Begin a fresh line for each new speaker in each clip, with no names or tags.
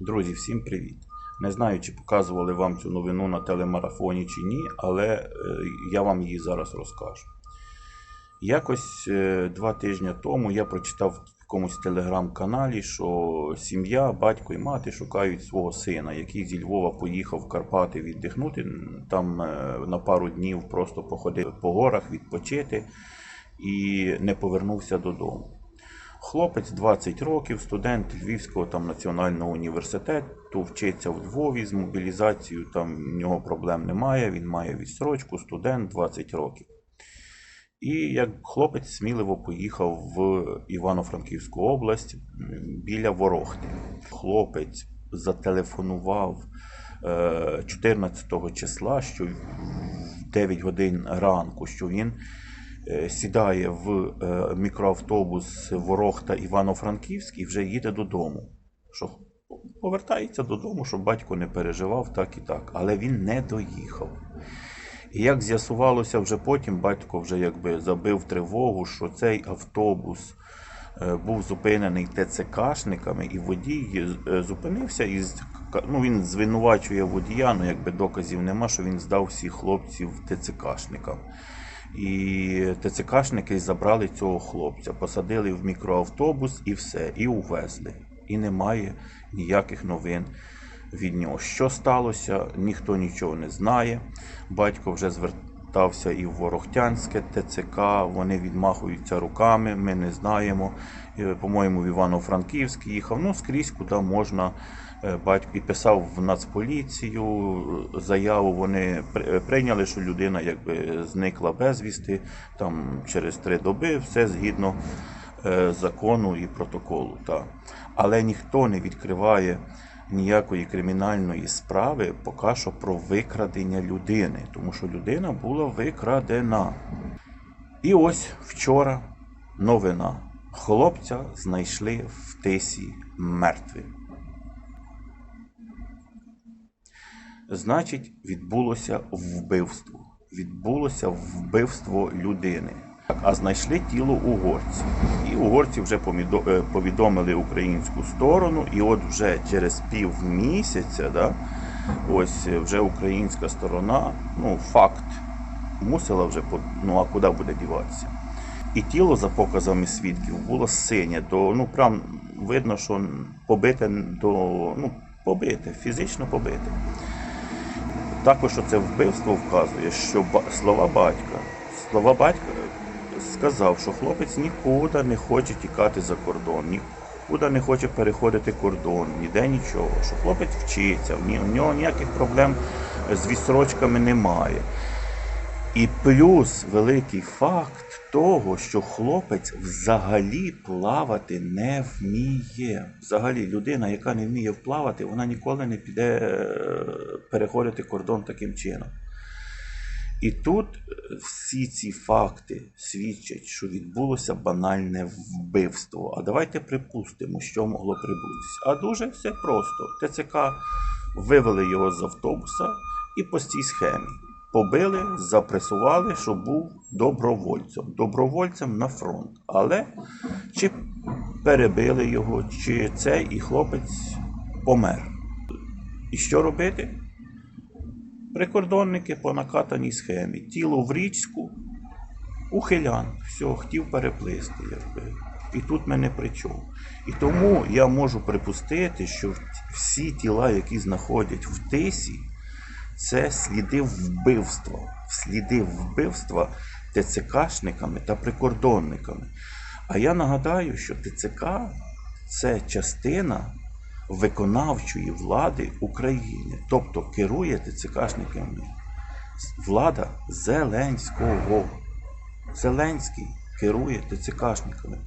Друзі, всім привіт! Не знаю, чи показували вам цю новину на телемарафоні чи ні, але е, я вам її зараз розкажу. Якось е, два тижні тому я прочитав в якомусь телеграм-каналі, що сім'я, батько і мати шукають свого сина, який зі Львова поїхав в Карпати віддихнути, там е, на пару днів просто походив по горах, відпочити і не повернувся додому. Хлопець 20 років, студент Львівського там національного університету, вчиться в Львові з мобілізацією, там в нього проблем немає, він має відстрочку, студент 20 років. І як хлопець сміливо поїхав в Івано-Франківську область біля Ворохти. Хлопець зателефонував е, 14 числа, що в 9 годин ранку, що він е, сідає в е, мікроавтобус Ворохта Івано-Франківськ і вже їде додому. Що повертається додому, щоб батько не переживав так і так. Але він не доїхав. І як з'ясувалося вже потім, батько вже якби забив тривогу, що цей автобус е, був зупинений ТЦКшниками, і водій е, зупинився і ну, він звинувачує водія, ну якби доказів нема, що він здав всіх хлопців ТЦКшникам. І ТЦКшники забрали цього хлопця, посадили в мікроавтобус і все, і увезли. І немає ніяких новин від нього. Що сталося, ніхто нічого не знає. Батько вже звертався і в Ворохтянське ТЦК, вони відмахуються руками, ми не знаємо. Е, По-моєму, в Івано-Франківськ їхав. Ну, скрізь, куди можна. Е, Батько і писав в Нацполіцію е, заяву. Вони прийняли, що людина якби зникла безвісти там через три доби, все згідно е, закону і протоколу. Та. Але ніхто не відкриває ніякої кримінальної справи поки що про викрадення людини, тому що людина була викрадена. І ось вчора новина. Хлопця знайшли в тисі мертвим. Значить, відбулося вбивство. Відбулося вбивство людини. А знайшли тіло угорців. І угорці вже е, повідомили українську сторону, і от вже через півмісяця, да, ось е, вже українська сторона, ну, факт, мусила вже, ну а куди буде діватися? І тіло, за показами свідків, було синє, до, ну прям видно, що побите до, ну, побите, фізично побите. Також це вбивство вказує, що слова батька, слова батька сказав, що хлопець нікуди не хоче тікати за кордон, нікуди не хоче переходити кордон, ніде нічого. Що хлопець вчиться, в нього ніяких проблем з відсрочками немає. І плюс великий факт того, що хлопець взагалі плавати не вміє. Взагалі, людина, яка не вміє вплавати, вона ніколи не піде е, переходити кордон таким чином. І тут е, всі ці факти свідчать, що відбулося банальне вбивство. А давайте припустимо, що могло прибутися. А дуже все просто. ТЦК вивели його з автобуса і по цій схемі побили, запресували, що був добровольцем. Добровольцем на фронт. Але чи перебили його, чи цей і хлопець помер. І що робити? Прикордонники по накатаній схемі. Тіло в річку, ухилян. Все, хотів переплисти, якби. І тут мене при чому. І тому я можу припустити, що всі тіла, які знаходять в тисі, це сліди вбивства. Сліди вбивства ТЦКшниками та прикордонниками. А я нагадаю, що ТЦК це частина виконавчої влади України, тобто керує ТЦКшниками влада Зеленського. Зеленський керує ТЦКшниками.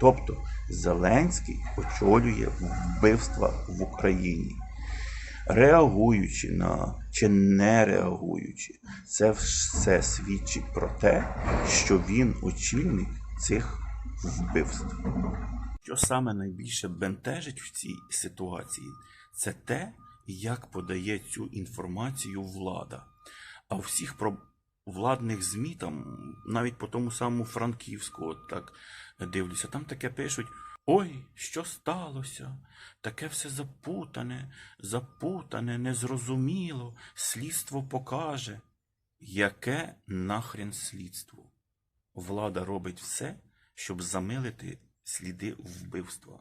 Тобто Зеленський очолює вбивства в Україні. Реагуючи на чи не реагуючи, це все свідчить про те, що він очільник цих вбивств. Що саме найбільше бентежить в цій ситуації, це те, як подає цю інформацію влада. А у всіх про владних ЗМІ, там, навіть по тому самому Франківську, от так дивлюся, там таке пишуть: Ой, що сталося? Таке все запутане, запутане, незрозуміло. Слідство покаже. Яке нахрен слідство? Влада робить все, щоб замилити сліди вбивства.